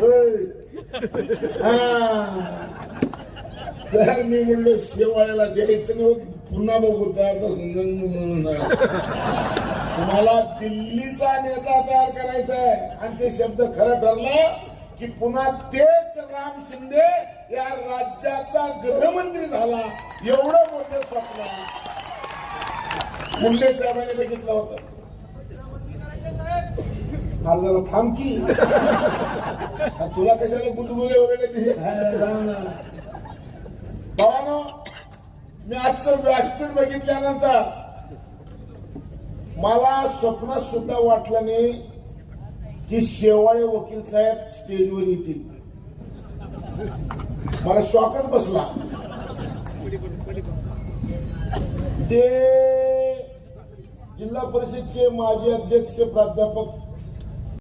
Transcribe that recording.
होय. तर मी म्हणलो शेवाळ्याला द्यायचं नाही पुन्हा बघू तयार तुम्हाला दिल्लीचा नेता तयार करायचा आहे. आणि ते शब्द खरं ठरला की पुन्हा तेच राम शिंदे या राज्याचा गृहमंत्री झाला. एवढं मोठं स्वप्न. मुंडे साहेबांनी बघितलं होतं. जरा थांब की. तुला कशाला गुदगुले वगैरे दिले? हा. भावानो मी आजचं व्यासपीठ बघितल्यानंतर मला स्वप्नात सुद्धा वाटलं नाही की शेवाळे वकील साहेब स्टेजवर येतील. मला शॉकच बसला. ते जिल्हा परिषदचे माजी अध्यक्ष प्राध्यापक